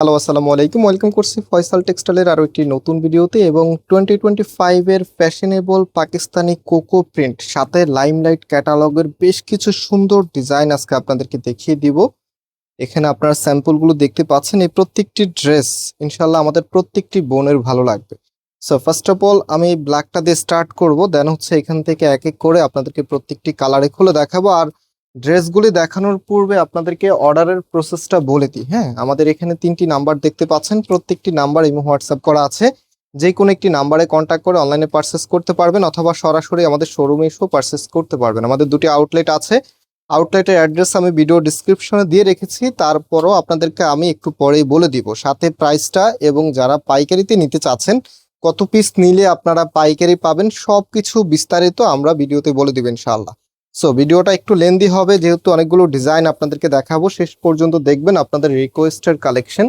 Hello, আসসালামু আলাইকুম। Welcome করছি ফয়সাল টেক্সটাইলের আরও একটি নতুন ভিডিওতে এবং টোয়েন্টি টোয়েন্টি ফাইভের ফ্যাশনেবল পাকিস্তানি কোকো প্রিন্ট সাথে লাইমলাইট ক্যাটালগের বেশ কিছু সুন্দর ডিজাইন আজকে আপনাদেরকে দেখিয়ে দিব। এখানে আপনারা স্যাম্পলগুলো দেখতে পাচ্ছেন। এই প্রত্যেকটি ড্রেস ইনশাল্লাহ আমাদের প্রত্যেকটি বোনের ভালো লাগবে। সো ফার্স্ট অফ অল আমি ব্ল্যাকটা দিয়ে স্টার্ট করব দেন হচ্ছে এখান থেকে এক এক করে আপনাদেরকে প্রত্যেকটি কালারে খুলে দেখাবো। আর ড্রেসগুলি দেখানোর পূর্বে আপনাদেরকে অর্ডারের প্রসেসটা বলে দিই। হ্যাঁ আমাদের এখানে তিনটি নাম্বার দেখতে পাচ্ছেন। প্রত্যেকটি নাম্বার ইমো হোয়াটসঅ্যাপ করা আছে। যে কোনো একটি নাম্বারে কন্ট্যাক্ট করে অনলাইনে পারচেস করতে পারবেন অথবা সরাসরি আমাদের শোরুমে এসেও পারচেস করতে পারবেন। আমাদের দুটি আউটলেট আছে। আউটলেটের অ্যাড্রেস আমি ভিডিও ডিসক্রিপশনে দিয়ে রেখেছি। তারপরও আপনাদেরকে আমি একটু পরেই বলে দিব। সাথে প্রাইসটা এবং যারা পাইকারিতে নিতে চাচ্ছেন, কত পিস নিলে আপনারা পাইকারি পাবেন সব কিছু বিস্তারিত আমরা ভিডিওতে বলে দিব ইনশাআল্লাহ। সো ভিডিওটা একটু লেন্দি হবে, যেহেতু অনেকগুলো ডিজাইন আপনাদেরকে দেখাবো, শেষ পর্যন্ত দেখবেন আপনাদের রিকোয়েস্টের কালেকশন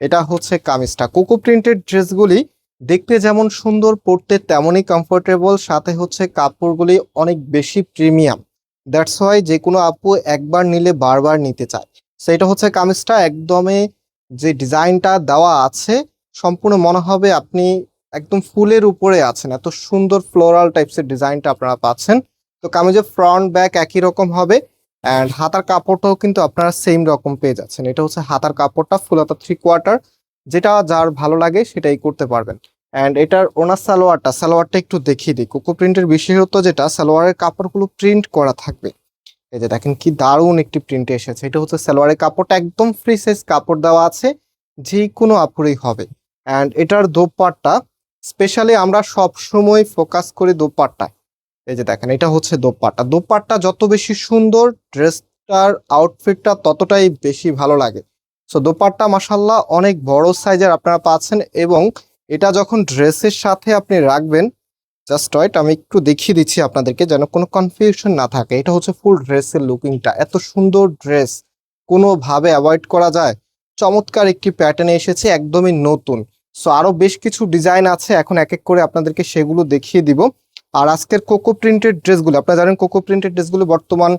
এটা হচ্ছে কামিজটা। কোকো প্রিন্টেড ড্রেসগুলি দেখতে যেমন সুন্দর পড়তে তেমনই কমফোর্টেবল সাথে হচ্ছে কাপড়গুলি অনেক বেশি প্রিমিয়াম দ্যাটস ওয়াই যে কোনো আপু একবার নিলে বারবার নিতে চায়। সো এটা হচ্ছে কামিজটা। একদমে যে ডিজাইনটা দেওয়া আছে, সম্পূর্ণ মনে হবে আপনি একদম ফুলের উপরে আছেন। এত সুন্দর ফ্লোরাল টাইপসের ডিজাইনটা আপনারা পাচ্ছেন। তো কামিজের ফ্রন্ট ব্যাক একই রকম হবে অ্যান্ড হাতার কাপড়টাও কিন্তু আপনারা সেম রকম পেয়ে যাচ্ছেন। এটা হচ্ছে হাতার কাপড়টা ফুল হাতা থ্রি কোয়ার্টার যেটা যার ভালো লাগে সেটাই করতে পারবেন। অ্যান্ড এটার ওনার সালোয়ারটা সালোয়ারটা একটু দেখিয়ে দিই। কোকো প্রিন্টের বিশেষত্ব যেটা, সালোয়ারের কাপড়গুলো প্রিন্ট করা থাকবে। এই যে দেখেন কি দারুণ একটি প্রিন্টে এসেছে। এটা হচ্ছে সালোয়ারের কাপড়টা, একদম ফ্রি সাইজ কাপড় দেওয়া আছে যে কোনো আপুরেই হবে। অ্যান্ড এটার দোপাট্টা স্পেশালি আমরা সব সময় ফোকাস করি দোপাট্টায়। এই যে দেখেন, এটা হচ্ছে দোপাট্টা। দোপাট্টা যত বেশি সুন্দর ড্রেসটার আউটফিটটা ততটাই বেশি ভালো লাগে। সো দোপাট্টা মাসাল্লাহ অনেক বড় সাইজের আপনারা পাচ্ছেন এবং এটা যখন ড্রেসের সাথে আপনি রাখবেন জাস্ট ওয়েট আমি একটু দেখিয়ে দিচ্ছি আপনাদেরকে যেন কোনো কনফিউশন না থাকে। এটা হচ্ছে ফুল ড্রেসের লুকিংটা এত সুন্দর ড্রেস কোনোভাবে অ্যাভয়েড করা যায়। চমৎকার একটি প্যাটার্নে এসেছে, একদমই নতুন। সো আরও বেশ কিছু ডিজাইন আছে। এখন এক এক করে আপনাদেরকে সেগুলো দেখিয়ে দিব। আর আজকের কোকো প্রিন্টেড ড্রেসগুলো আপনারা জানেন কোকো প্রিন্টেড ড্রেসগুলো বর্তমান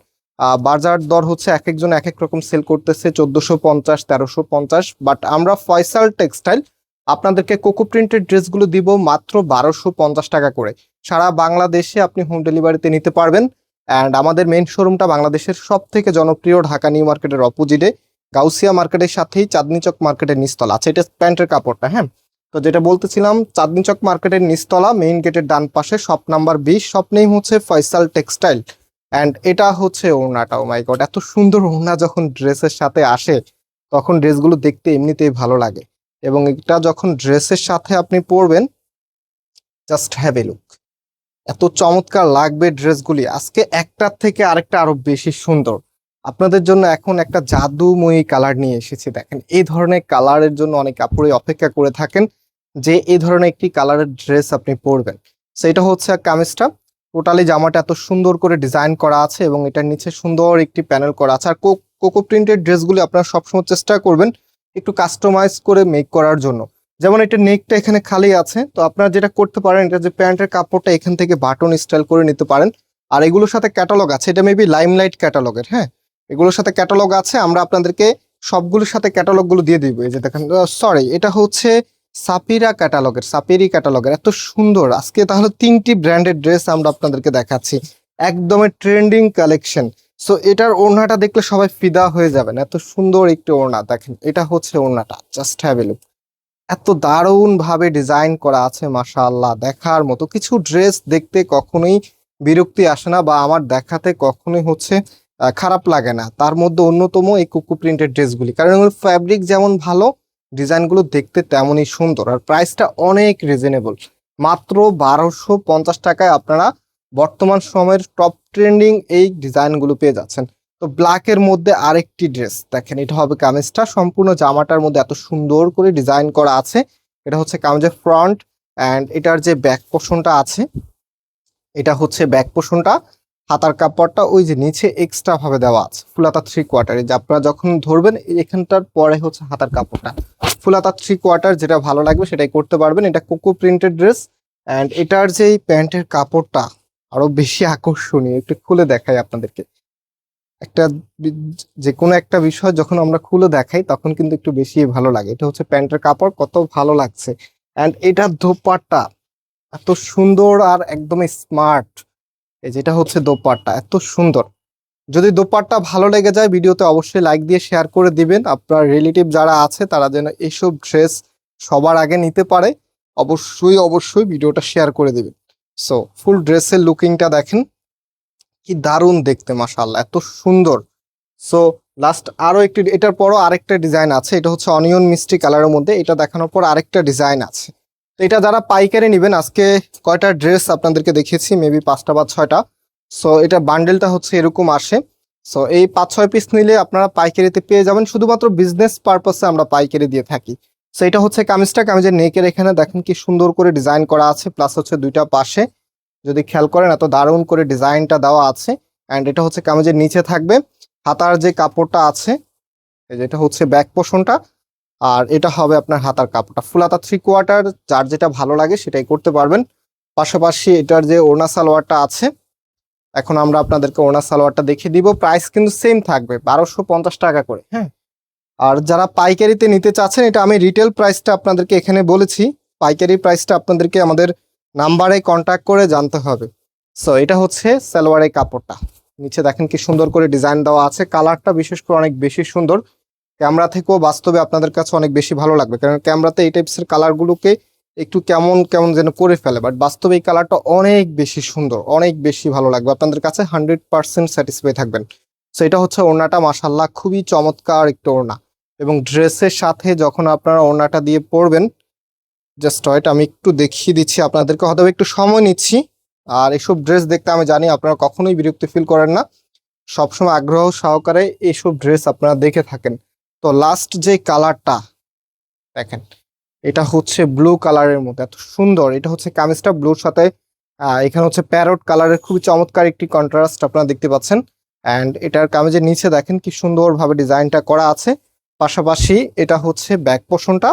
বাজার দর হচ্ছে এক একজন এক এক রকম সেল করতেছে চোদ্দশো পঞ্চাশ, তেরোশো পঞ্চাশ বাট আমরা ফয়সাল টেক্সটাইল আপনাদেরকে কোকো প্রিন্টেড ড্রেসগুলো দিব মাত্র বারোশো পঞ্চাশ টাকা করে। সারা বাংলাদেশে আপনি হোম ডেলিভারিতে নিতে পারবেন। অ্যান্ড আমাদের মেন শোরুমটা বাংলাদেশের সব থেকে জনপ্রিয় ঢাকা নিউ মার্কেটের অপোজিটে গাউসিয়া মার্কেটের সাথেই চাঁদনি চক মার্কেটের নিচতলা। আছে এটা প্যান্টের কাপড়টা হ্যাঁ? তো যেটা বলতেছিলাম, চাঁদনি চক মার্কেটের নিচতলা মেইন গেটের ডান পাশে শপ নাম্বার বিশ শপ নেম হচ্ছে ফয়সাল টেক্সটাইল অ্যান্ড এটা হচ্ছে ওড়নাটা ও মাই গড এত সুন্দর ওড়না যখন ড্রেসের সাথে আসে, তখন ড্রেসগুলো দেখতে এমনিতেই ভালো লাগে। এবং এটা যখন ড্রেসের সাথে আপনি পরবেন জাস্ট হ্যাভ এ লুক এত চমৎকার লাগবে ড্রেসগুলি। আজকে একটার থেকে আরেকটা আরও বেশি সুন্দর। আপনাদের জন্য এখন একটা জাদুময়ী কালার নিয়ে এসেছি, দেখেন। এই ধরনের কালারের জন্য অনেক কাপড়ে অপেক্ষা করে থাকেন যে এই ধরনের একটি কালারের ড্রেস আপনি পরবেন। সেটা হচ্ছে কামিজটা। টোটালি জামাটা এত সুন্দর করে ডিজাইন করা আছে এবং এটার নিচে সুন্দর একটি প্যানেল করা আছে। আর কোকো প্রিন্টের ড্রেসগুলি আপনারা সবসময় চেষ্টা করবেন একটু কাস্টমাইজ করে মেক করার জন্য। যেমন এটা নেকটা এখানে খালি আছে, তো আপনারা যেটা করতে পারেন, এটা যে প্যান্টের কাপড়টা এখান থেকে বাটন স্টাইল করে নিতে পারেন। আর এগুলোর সাথে ক্যাটালগ আছে, এটা মেবি লাইমলাইট ক্যাটালগের হ্যাঁ? এগুলোর সাথে ক্যাটালগ আছে, আমরা আপনাদেরকে সবগুলোর সাথে ক্যাটালগগুলো দিয়ে দিব। এই যে দেখেন সরি এটা হচ্ছে সাপিরা ক্যাটালগের সাপিরি ক্যাটালগের এত সুন্দর। আজকে তাহলে তিনটি ব্র্যান্ডের ড্রেস আমরা আপনাদেরকে দেখাচ্ছি। একদমই ট্রেন্ডিং কালেকশন সো এটার ওড়নাটা দেখলে সবাই ফিদা হয়ে যাবেন। এত সুন্দর একটি ওড়না, দেখেন, এটা হচ্ছে ওড়নাটা জাস্ট হ্যাভ লুক এত দারুণ ভাবে ডিজাইন করা আছে, মাশাআল্লাহ, দেখার মতো। কিছু ড্রেস দেখতে কখনোই বিরক্তি আসে না বা আমার দেখাতে কখনোই হচ্ছে খারাপ লাগে না। তার মধ্যে অন্যতম এই কুকু প্রিন্টের ড্রেসগুলি। কারণ এগুলো ফ্যাব্রিক যেমন ভালো, ডিজাইনগুলো দেখতে তেমনই সুন্দর। আর প্রাইসটা অনেক রিজনেবল মাত্র বারোশো পঞ্চাশ টাকায় আপনারা বর্তমান সময়ের টপ ট্রেন্ডিং এই ডিজাইনগুলো পেয়ে যাচ্ছেন। তো ব্ল্যাকের মধ্যে আরেকটি ড্রেস দেখেন, এটা হবে কামিজটা। সম্পূর্ণ জামাটার মধ্যে এত সুন্দর করে ডিজাইন করা আছে। এটা হচ্ছে কামিজের ফ্রন্ট অ্যান্ড এটার যে ব্যাক পোর্শনটা আছে, এটা হচ্ছে ব্যাক পোর্শনটা হাতার কাপড়টা ওই যে নিচে এক্সট্রা ভাবে দেওয়া আছে ফুলাতা থ্রি কোয়ার্টারে যে আপনারা যখন ধরবেন, এখানটার পরে হচ্ছে হাতার কাপড়টা। ফুলাতা থ্রি কোয়ার্টার যেটা ভালো লাগবে সেটাই করতে পারবেন। এটা কোকো প্রিন্টেড ড্রেস অ্যান্ড এটার যে প্যান্টের কাপড়টা আরও বেশি আকর্ষণীয়, একটু খুলে দেখাই আপনাদেরকে। একটা যে কোনো একটা বিষয় যখন আমরা খুলে দেখাই, তখন কিন্তু একটু বেশি ভালো লাগে। এটা হচ্ছে প্যান্টের কাপড়, কত ভালো লাগছে। অ্যান্ড এটার দোপাট্টা, এত সুন্দর আর একদম স্মার্ট এই যেটা হচ্ছে দোপাট্টা, এত সুন্দর। যদি দোপাট্টা ভালো লেগে যায়, ভিডিওতে অবশ্যই লাইক দিয়ে শেয়ার করে দিবেন। আপনার রিলেটিভ যারা আছে, তারা যেন এইসব ড্রেস সবার আগে নিতে পারে। অবশ্যই অবশ্যই ভিডিওটা শেয়ার করে দিবেন। সো ফুল ড্রেসের লুকিংটা দেখেন। কি দারুণ দেখতে, মাশাআল্লাহ, এত সুন্দর। সো লাস্ট আরও একটি, এটার পরও আরেকটা ডিজাইন আছে। এটা হচ্ছে অনিয়ন মিষ্টি কালারের মধ্যে। এটা দেখানোর পর আরেকটা ডিজাইন আছে। তো এটা যারা পাইকারি নেবেন, আজকে কয়টা ড্রেস আপনাদেরকে দেখিয়েছি মেবি পাঁচটা বা ছয়টা। সো এটা বান্ডেলটা হচ্ছে এরকম আসে। সো এই পাঁচ ছয় পিস নিলে আপনারা পাইকারিতে পেয়ে যাবেন, শুধুমাত্র বিজনেস পারপাসে আমরা পাইকারি দিয়ে থাকি। সো এটা হচ্ছে কামিজটা, কামিজের নেকের এখানে দেখেন কি সুন্দর করে ডিজাইন করা আছে প্লাস হচ্ছে দুইটা পাশে। যদি খেয়াল করেন, এত দারুণ করে ডিজাইনটা দেওয়া আছে অ্যান্ড এটা হচ্ছে কামিজের নিচে থাকবে। হাতার যে কাপড়টা আছে, এই যেটা হচ্ছে ব্যাক পোষণটা আর এটা হবে আপনার হাতার কাপড়টা। ফুল হাতা থ্রি কোয়ার্টার যার যেটা ভালো লাগে সেটাই করতে পারবেন। পাশাপাশি এটার যে ওড়না সালোয়ারটা আছে, এখন আমরা আপনাদেরকে ওড়না সালোয়ারটা দেখিয়ে দিব। প্রাইস কিন্তু সেম থাকবে, বারোশো টাকা করে হ্যাঁ? আর যারা পাইকারিতে নিতে চাচ্ছেন, এটা আমি রিটেল প্রাইসটা আপনাদেরকে এখানে বলেছি। পাইকারি প্রাইসটা আপনাদেরকে আমাদের নাম্বারে কন্ট্যাক্ট করে জানতে হবে। সো এটা হচ্ছে সালোয়ারের কাপড়টা। নিচে দেখেন কি সুন্দর করে ডিজাইন দেওয়া আছে। কালারটা বিশেষ করে অনেক বেশি সুন্দর। ক্যামেরা থেকেও বাস্তবে আপনাদের কাছে অনেক বেশি ভালো লাগবে। কারণ ক্যামেরাতে এই টাইপসের কালারগুলোকে একটু কেমন কেমন যেন করে ফেলে। বাট বাস্তবে এই কালারটা অনেক বেশি সুন্দর, অনেক বেশি ভালো লাগবে। আপনাদের কাছে হান্ড্রেড পার্সেন্ট স্যাটিসফাই থাকবেন। সো এটা হচ্ছে ওড়নাটা মাসাল্লাহ খুবই চমৎকার একটা ওড়না। এবং ড্রেসের সাথে যখন আপনারা ওড়নাটা দিয়ে পরবেন জাস্ট ওয়েট আমি একটু দেখিয়ে দিচ্ছি আপনাদেরকে, হয়তো একটু সময় নিচ্ছি। আর এসব ড্রেস দেখতে আমি জানি আপনারা কখনোই বিরক্তি ফিল করেন না। সবসময় আগ্রহ সহকারে এইসব ড্রেস আপনারা দেখে থাকেন। তো লাস্ট যে কালারটা দেখেন, এটা হচ্ছে ব্লু কালারের মধ্যে, এত সুন্দর, এটা হচ্ছে কামিজটা ব্লুর সাথে এখানে হচ্ছে প্যারট কালারের খুবই চমৎকার একটি কন্ট্রাস্ট আপনারা দেখতে পাচ্ছেন অ্যান্ড এটার কামিজের নিচে দেখেন কি সুন্দরভাবে ডিজাইনটা করা আছে, পাশাপাশি এটা হচ্ছে ব্যাক পোষণটা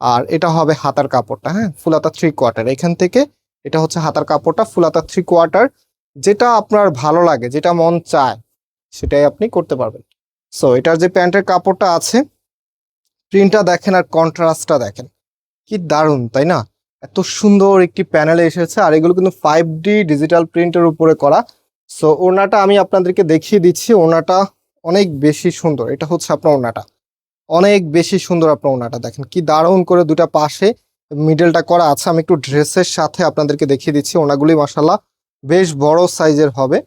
আর এটা হবে হাতার কাপড়টা হ্যাঁ ফুলাতা থ্রি কোয়ার্টার এখান থেকে এটা হচ্ছে হাতার কাপড়টা ফুলাতা থ্রি কোয়ার্টার যেটা আপনার ভালো লাগে, যেটা মন চায়, সেটাই আপনি করতে পারবেন। সো এটার যে প্যান্টের কাপড়টা আছে প্রিন্টটা দেখেন আর কন্ট্রাস্টটা দেখেন। কি দারুণ, তাই না? এত সুন্দর একটি প্যানেলে এসেছে আর এগুলো কিন্তু ফাইভ ডি ডিজিটাল প্রিন্টের উপরে করা। সো ওনাটা আমি আপনাদেরকে দেখিয়ে দিচ্ছি। ওনাটা অনেক বেশি সুন্দর। এটা হচ্ছে আপনার ওনাটা অনেক বেশি সুন্দর আপনার ওনাটা দেখেন। কি দারুণ করে দুটা পাশে মিডলটা করা আছে। আমি একটু ড্রেসের সাথে আপনাদেরকে দেখিয়ে দিচ্ছি। ওনাগুলি মাসাল্লাহ বেশ বড় সাইজের হবে।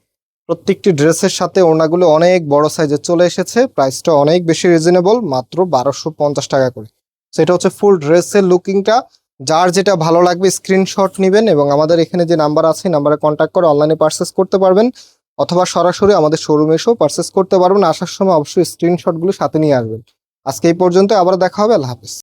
প্রত্যেকটি ড্রেসের সাথে ওনাগুলো অনেক বড় সাইজের চলে এসেছে। প্রাইসটা অনেক বেশি রিজনেবল মাত্র বারোশো পঞ্চাশ টাকা করে। সেটা হচ্ছে ফুল ড্রেসের লুকিংটা যার যেটা ভালো লাগবে স্ক্রিনশট নেবেন এবং আমাদের এখানে যে নাম্বার আছে নাম্বারে কন্ট্যাক্ট করে অনলাইনে পারচেস করতে পারবেন। অথবা সরাসরি আমাদের শোরুমে এসেও পারচেস করতে পারবেন। আসার সময় অবশ্যই স্ক্রিনশটগুলো সাথে নিয়ে আসবেন। আজকে এই পর্যন্ত আবার দেখা হবে, আল্লাহ হাফিজ।